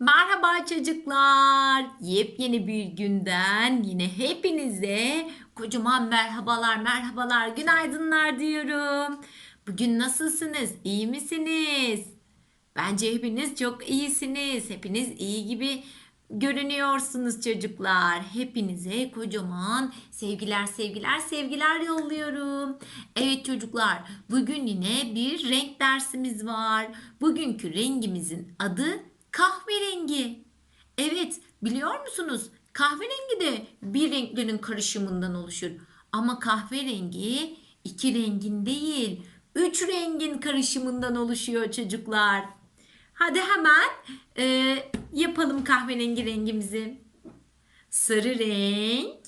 Merhaba çocuklar. Yepyeni bir günden yine hepinize kocaman merhabalar, merhabalar, günaydınlar diyorum. Bugün nasılsınız? İyi misiniz? Bence hepiniz çok iyisiniz. Hepiniz iyi gibi görünüyorsunuz çocuklar. Hepinize kocaman sevgiler, sevgiler, sevgiler yolluyorum. Evet çocuklar, bugün yine bir renk dersimiz var. Bugünkü rengimizin adı kahverengi. Evet, biliyor musunuz? Kahverengi de bir renklerin karışımından oluşur. Ama kahverengi iki rengin değil, üç rengin karışımından oluşuyor çocuklar. Hadi hemen e, yapalım kahverengi rengimizi. Sarı renk,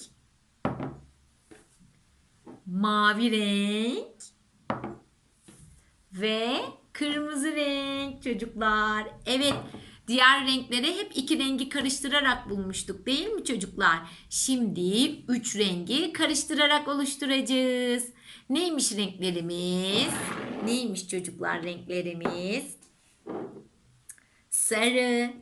mavi renk ve kırmızı renk çocuklar. Evet, diğer renkleri hep iki rengi karıştırarak bulmuştuk değil mi çocuklar? Şimdi üç rengi karıştırarak oluşturacağız. Neymiş renklerimiz? Neymiş çocuklar renklerimiz? Sarı,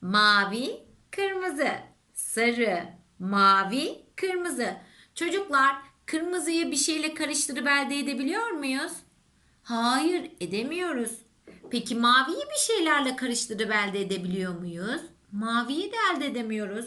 mavi, kırmızı. Sarı, mavi, kırmızı. Çocuklar kırmızıyı bir şeyle karıştırıp elde edebiliyor muyuz? Hayır, edemiyoruz. Peki maviyi bir şeylerle karıştırıp elde edebiliyor muyuz? Maviyi de elde edemiyoruz.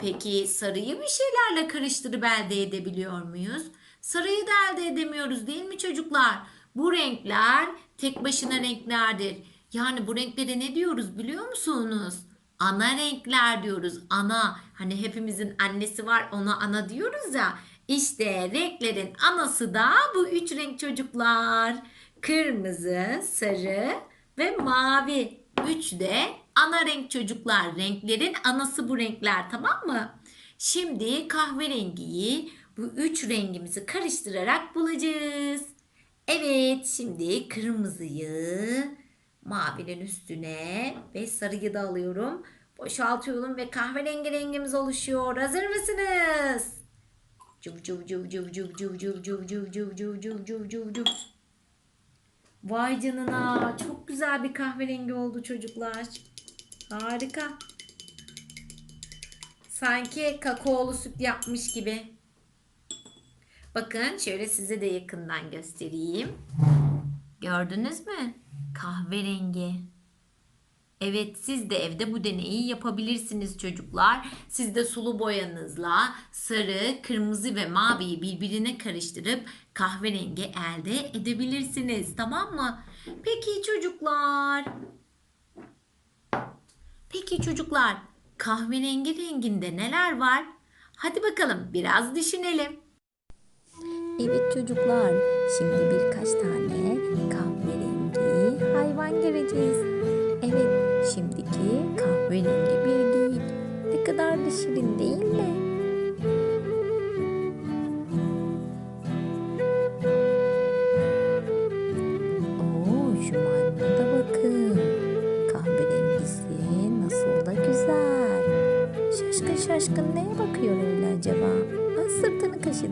Peki sarıyı bir şeylerle karıştırıp elde edebiliyor muyuz? Sarıyı da elde edemiyoruz değil mi çocuklar? Bu renkler tek başına renklerdir. Yani bu renklere ne diyoruz biliyor musunuz? Ana renkler diyoruz. Ana. Hani hepimizin annesi var ona ana diyoruz ya. İşte renklerin anası da bu üç renk çocuklar. Kırmızı, sarı ve mavi. Üç de ana renk çocuklar. Renklerin anası bu renkler tamam mı? Şimdi kahverengiyi bu üç rengimizi karıştırarak bulacağız. Evet şimdi kırmızıyı mavinin üstüne ve sarıyı da alıyorum. Boşaltıyorum ve kahverengi rengimiz oluşuyor. Hazır mısınız? Cuv cuv cuv cuv cuv cuv cuv cuv cuv cuv cuv cuv cuv cuv. Vay canına çok güzel bir kahverengi oldu çocuklar. Harika. Sanki kakaolu süt yapmış gibi. Bakın şöyle size de yakından göstereyim. Gördünüz mü? Kahverengi. Evet siz de evde bu deneyi yapabilirsiniz çocuklar. Siz de sulu boyanızla sarı, kırmızı ve maviyi birbirine karıştırıp kahverengi elde edebilirsiniz. Tamam mı? Peki çocuklar. Peki çocuklar kahverengi renginde neler var? Hadi bakalım biraz düşünelim. Evet çocuklar, şimdi birkaç tane kahverengi hayvan göreceğiz. Evet, şimdiki kahverengi bir geyik. Ne kadar da şirin değil mi?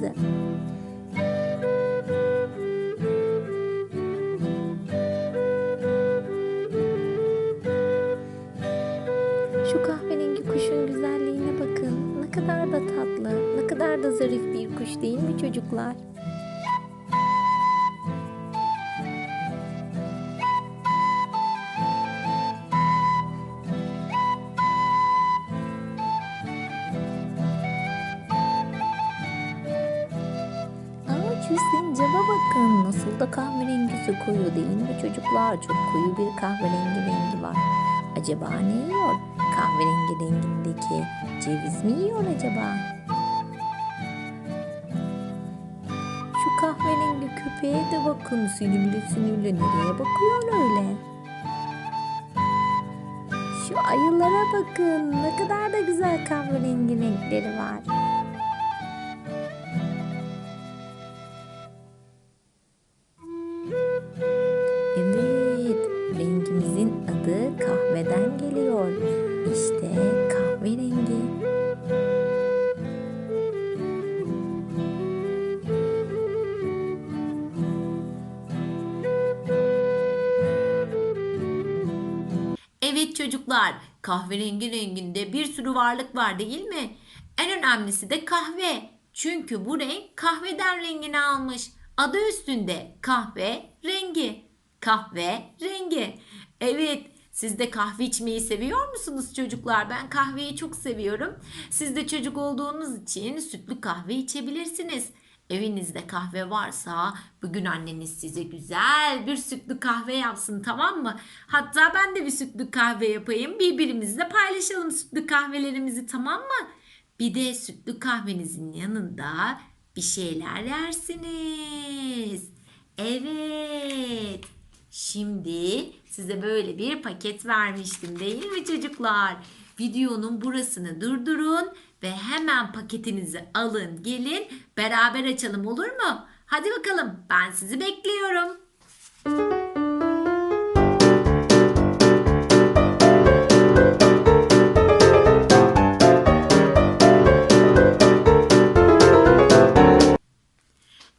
Kaşıdı. Şu kahverengi kuşun güzelliğine bakın. Ne kadar da tatlı, ne kadar da zarif bir kuş değil mi çocuklar? Koyu değil mi çocuklar? Çok koyu bir kahverengi rengi var. Acaba ne yiyor? Kahverengi rengindeki ceviz mi yiyor acaba? Şu kahverengi köpeğe de bakın. Sinirli sinirli nereye bakıyor öyle? Şu ayılara bakın. Ne kadar da güzel kahverengi renkleri var. Çocuklar. kahverengi renginde bir sürü varlık var değil mi? En önemlisi de kahve. Çünkü bu renk kahveden rengini almış. Adı üstünde kahve rengi. Kahve rengi. Evet siz de kahve içmeyi seviyor musunuz çocuklar? Ben kahveyi çok seviyorum. Siz de çocuk olduğunuz için sütlü kahve içebilirsiniz. Evinizde kahve varsa bugün anneniz size güzel bir sütlü kahve yapsın tamam mı? Hatta ben de bir sütlü kahve yapayım. Birbirimizle paylaşalım sütlü kahvelerimizi tamam mı? Bir de sütlü kahvenizin yanında bir şeyler yersiniz. Evet. Şimdi size böyle bir paket vermiştim değil mi çocuklar? Videonun burasını durdurun ve hemen paketinizi alın gelin beraber açalım olur mu? Hadi bakalım ben sizi bekliyorum.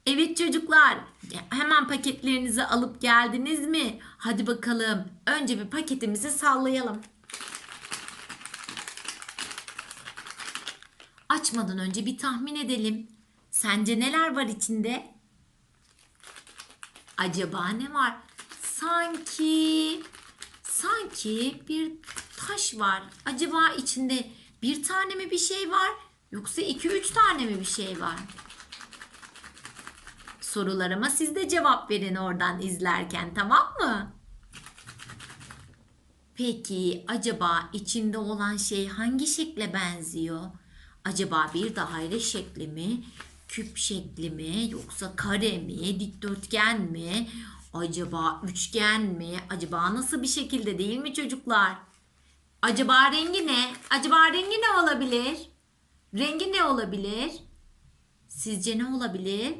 Evet çocuklar, hemen paketlerinizi alıp geldiniz mi? Hadi bakalım. Önce bir paketimizi sallayalım. Açmadan önce bir tahmin edelim. Sence neler var içinde? Acaba ne var? Sanki sanki bir taş var. Acaba içinde bir tane mi bir şey var? Yoksa iki üç tane mi bir şey var? Sorularıma siz de cevap verin oradan izlerken tamam mı? Peki acaba içinde olan şey hangi şekle benziyor? Acaba bir daire şekli mi? Küp şekli mi? Yoksa kare mi? Dikdörtgen mi? Acaba üçgen mi? Acaba nasıl bir şekilde değil mi çocuklar? Acaba rengi ne? Acaba rengi ne olabilir? Rengi ne olabilir? Sizce ne olabilir?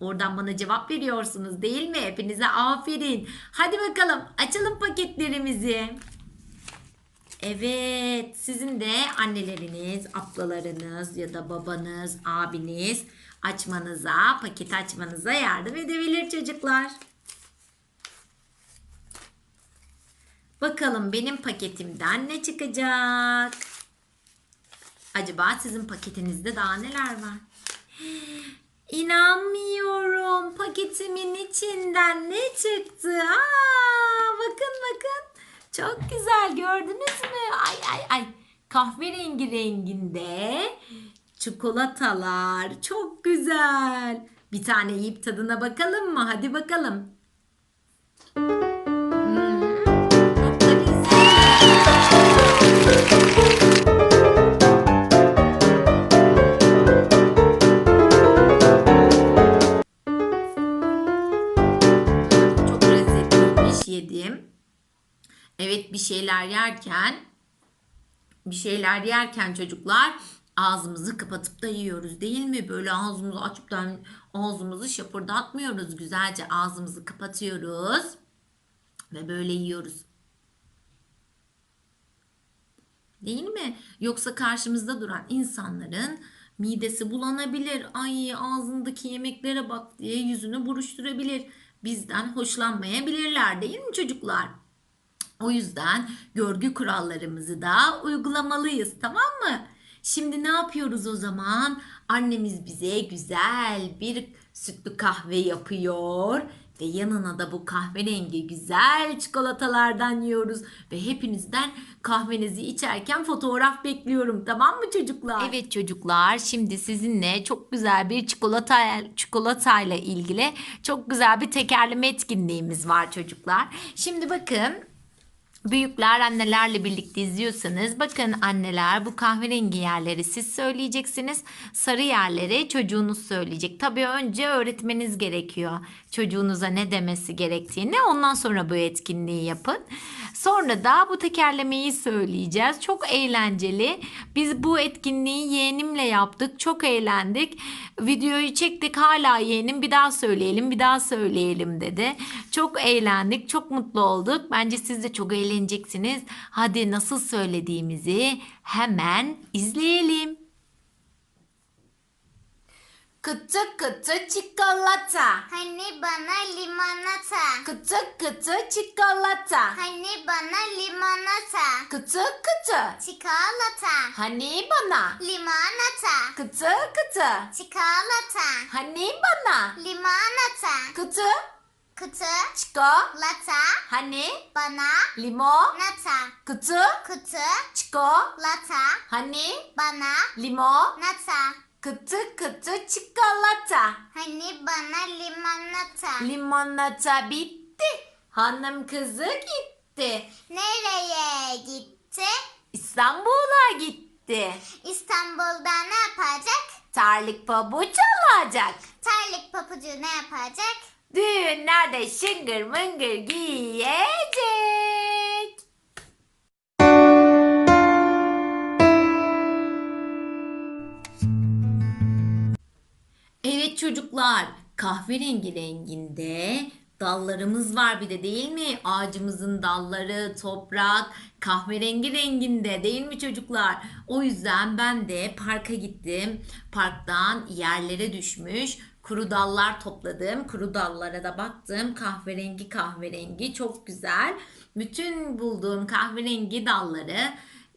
Oradan bana cevap veriyorsunuz değil mi? Hepinize aferin. Hadi bakalım açalım paketlerimizi. Evet, sizin de anneleriniz, ablalarınız ya da babanız, abiniz açmanıza, paket açmanıza yardım edebilir çocuklar. Bakalım benim paketimden ne çıkacak? Acaba sizin paketinizde daha neler var? İnanmıyorum. Paketimin içinden ne çıktı? Aa, bakın bakın. Çok güzel gördünüz mü? Ay ay ay. Kahverengi renginde çikolatalar. Çok güzel. Bir tane yiyip tadına bakalım mı? Hadi bakalım. Hmm, çok lezzetliymiş yedim. Evet bir şeyler yerken bir şeyler yerken çocuklar ağzımızı kapatıp da yiyoruz değil mi? Böyle ağzımızı açıp da ağzımızı şapırdatmıyoruz. Güzelce ağzımızı kapatıyoruz ve böyle yiyoruz. Değil mi? Yoksa karşımızda duran insanların midesi bulanabilir. Ay ağzındaki yemeklere bak diye yüzünü buruşturabilir. Bizden hoşlanmayabilirler değil mi çocuklar? O yüzden görgü kurallarımızı da uygulamalıyız tamam mı? Şimdi ne yapıyoruz o zaman? Annemiz bize güzel bir sütlü kahve yapıyor ve yanına da bu kahverengi güzel çikolatalardan yiyoruz ve hepinizden kahvenizi içerken fotoğraf bekliyorum tamam mı çocuklar? Evet çocuklar şimdi sizinle çok güzel bir çikolata çikolatayla ilgili çok güzel bir tekerleme etkinliğimiz var çocuklar. Şimdi bakın Büyükler annelerle birlikte izliyorsanız bakın anneler bu kahverengi yerleri siz söyleyeceksiniz. Sarı yerleri çocuğunuz söyleyecek. Tabii önce öğretmeniz gerekiyor. Çocuğunuza ne demesi gerektiğini ondan sonra bu etkinliği yapın. Sonra da bu tekerlemeyi söyleyeceğiz. Çok eğlenceli. Biz bu etkinliği yeğenimle yaptık. Çok eğlendik. Videoyu çektik hala yeğenim bir daha söyleyelim bir daha söyleyelim dedi. Çok eğlendik. Çok mutlu olduk. Bence siz de çok eğleneceksiniz. Hadi nasıl söylediğimizi hemen izleyelim. Kıtı kıtı çikolata. Hani bana limonata. Kıtı kıtı çikolata. Hani bana limonata. Kıtı kıtı. Çikolata. Hani bana. Limonata. Kıtı kıtı. Çikolata. Hani bana. Limonata. Kıtı Kutu. çikolata. Lata. Hani Bana. limon. Nata. Kıtı Kutu. çikolata. Lata. Hani Bana. limon. Nata. Kıtı kıtı çikolata. Hani bana limonata. Limonata bitti. Hanım kızı gitti. Nereye gitti? İstanbul'a gitti. İstanbul'da ne yapacak? Terlik pabuç alacak. Terlik papucu ne yapacak? Düğünlerde şıngır mıngır giyecek. Evet çocuklar, kahverengi renginde dallarımız var bir de değil mi? Ağacımızın dalları, toprak, kahverengi renginde değil mi çocuklar? O yüzden ben de parka gittim. Parktan yerlere düşmüş kuru dallar topladım. Kuru dallara da baktım. Kahverengi kahverengi çok güzel. Bütün bulduğum kahverengi dalları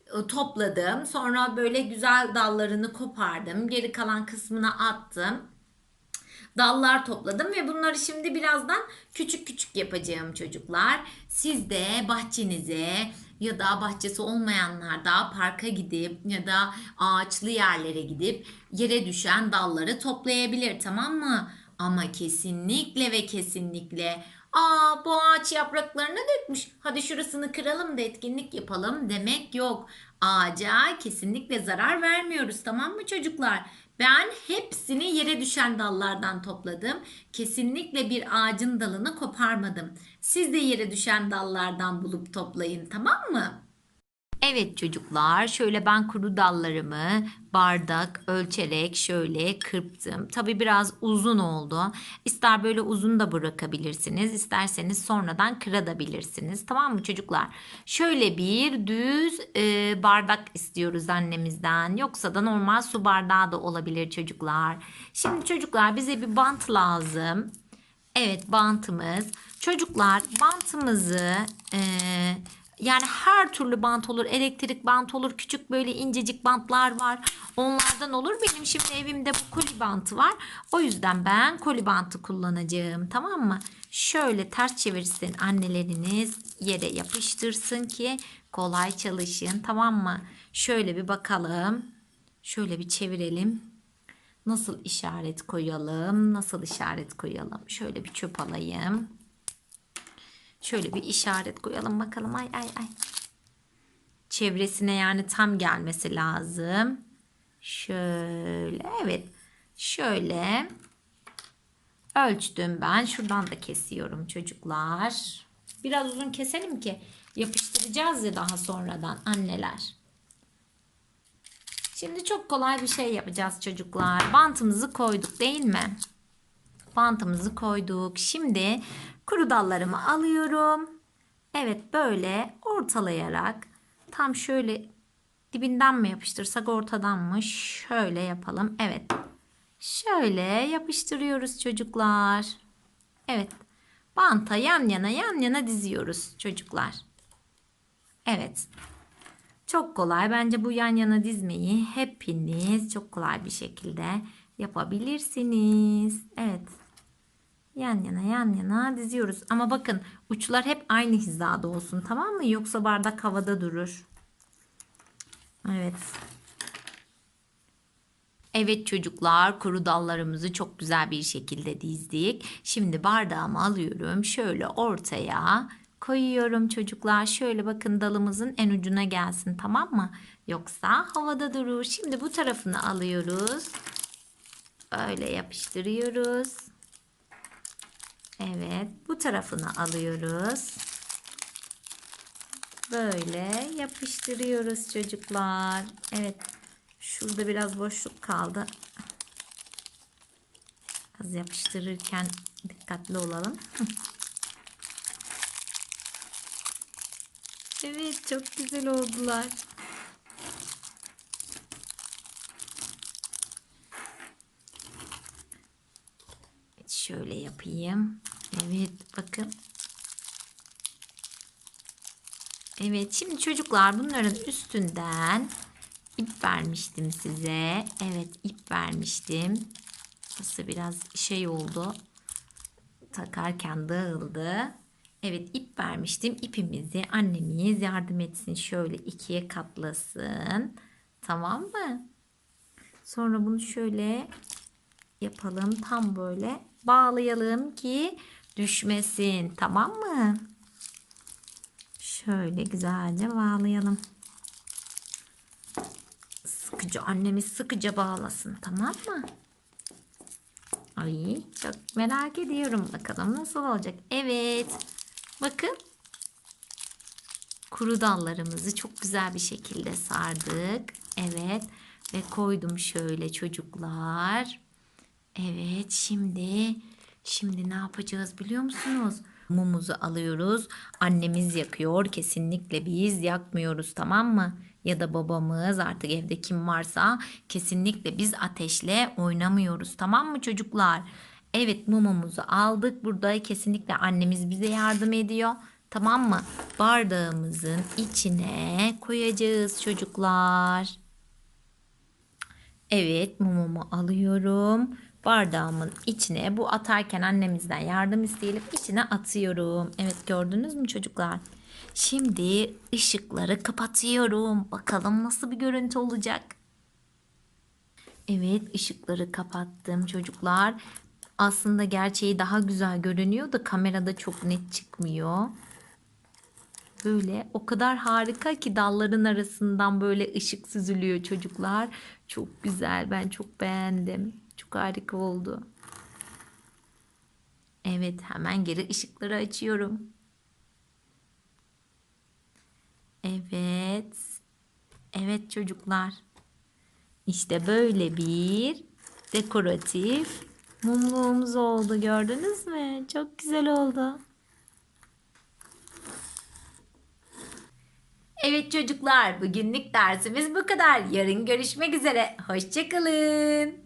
e, topladım. Sonra böyle güzel dallarını kopardım. Geri kalan kısmına attım dallar topladım ve bunları şimdi birazdan küçük küçük yapacağım çocuklar. Siz de bahçenize ya da bahçesi olmayanlar da parka gidip ya da ağaçlı yerlere gidip yere düşen dalları toplayabilir tamam mı? Ama kesinlikle ve kesinlikle Aa bu ağaç yapraklarını dökmüş. Hadi şurasını kıralım da etkinlik yapalım demek yok. Ağaca kesinlikle zarar vermiyoruz tamam mı çocuklar? Ben hepsini yere düşen dallardan topladım. Kesinlikle bir ağacın dalını koparmadım. Siz de yere düşen dallardan bulup toplayın tamam mı? Evet çocuklar şöyle ben kuru dallarımı bardak ölçerek şöyle kırptım. Tabi biraz uzun oldu. İster böyle uzun da bırakabilirsiniz. isterseniz sonradan kırabilirsiniz. Tamam mı çocuklar? Şöyle bir düz e, bardak istiyoruz annemizden. Yoksa da normal su bardağı da olabilir çocuklar. Şimdi çocuklar bize bir bant lazım. Evet bantımız. Çocuklar bantımızı e, yani her türlü bant olur. Elektrik bant olur. Küçük böyle incecik bantlar var. Onlardan olur. Benim şimdi evimde bu koli bantı var. O yüzden ben koli bantı kullanacağım. Tamam mı? Şöyle ters çevirsin anneleriniz yere yapıştırsın ki kolay çalışın. Tamam mı? Şöyle bir bakalım. Şöyle bir çevirelim. Nasıl işaret koyalım? Nasıl işaret koyalım? Şöyle bir çöp alayım. Şöyle bir işaret koyalım bakalım. Ay ay ay. Çevresine yani tam gelmesi lazım. Şöyle evet. Şöyle ölçtüm ben. Şuradan da kesiyorum çocuklar. Biraz uzun keselim ki yapıştıracağız ya daha sonradan anneler. Şimdi çok kolay bir şey yapacağız çocuklar. Bantımızı koyduk değil mi? Bantımızı koyduk. Şimdi kuru dallarımı alıyorum. Evet böyle ortalayarak tam şöyle dibinden mi yapıştırsak ortadan mı? Şöyle yapalım. Evet. Şöyle yapıştırıyoruz çocuklar. Evet. Banta yan yana yan yana diziyoruz çocuklar. Evet. Çok kolay. Bence bu yan yana dizmeyi hepiniz çok kolay bir şekilde yapabilirsiniz. Evet. Yan yana yan yana diziyoruz. Ama bakın uçlar hep aynı hizada olsun tamam mı? Yoksa bardak havada durur. Evet. Evet çocuklar kuru dallarımızı çok güzel bir şekilde dizdik. Şimdi bardağımı alıyorum. Şöyle ortaya koyuyorum çocuklar. Şöyle bakın dalımızın en ucuna gelsin tamam mı? Yoksa havada durur. Şimdi bu tarafını alıyoruz. Böyle yapıştırıyoruz. Evet bu tarafını alıyoruz. Böyle yapıştırıyoruz çocuklar. Evet şurada biraz boşluk kaldı. Az yapıştırırken dikkatli olalım. Evet çok güzel oldular. Şöyle yapayım. Bakın. Evet şimdi çocuklar bunların üstünden ip vermiştim size. Evet ip vermiştim. Burası biraz şey oldu. Takarken dağıldı. Evet ip vermiştim. İpimizi annemiz yardım etsin. Şöyle ikiye katlasın. Tamam mı? Sonra bunu şöyle yapalım. Tam böyle bağlayalım ki düşmesin. Tamam mı? Şöyle güzelce bağlayalım. Sıkıca annemiz sıkıca bağlasın. Tamam mı? Ay çok merak ediyorum. Bakalım nasıl olacak. Evet. Bakın. Kuru dallarımızı çok güzel bir şekilde sardık. Evet. Ve koydum şöyle çocuklar. Evet şimdi şimdi ne yapacağız biliyor musunuz? Mumumuzu alıyoruz. Annemiz yakıyor. Kesinlikle biz yakmıyoruz tamam mı? Ya da babamız artık evde kim varsa kesinlikle biz ateşle oynamıyoruz tamam mı çocuklar? Evet mumumuzu aldık. Burada kesinlikle annemiz bize yardım ediyor. Tamam mı? Bardağımızın içine koyacağız çocuklar. Evet mumumu alıyorum. Bardağımın içine bu atarken annemizden yardım isteyelim içine atıyorum. Evet gördünüz mü çocuklar? Şimdi ışıkları kapatıyorum. Bakalım nasıl bir görüntü olacak. Evet ışıkları kapattım çocuklar. Aslında gerçeği daha güzel görünüyor da kamerada çok net çıkmıyor. Böyle o kadar harika ki dalların arasından böyle ışık süzülüyor çocuklar. Çok güzel. Ben çok beğendim. Çok harika oldu. Evet, hemen geri ışıkları açıyorum. Evet. Evet çocuklar. İşte böyle bir dekoratif mumluğumuz oldu. Gördünüz mü? Çok güzel oldu. Evet çocuklar, bugünlük dersimiz bu kadar. Yarın görüşmek üzere. Hoşçakalın.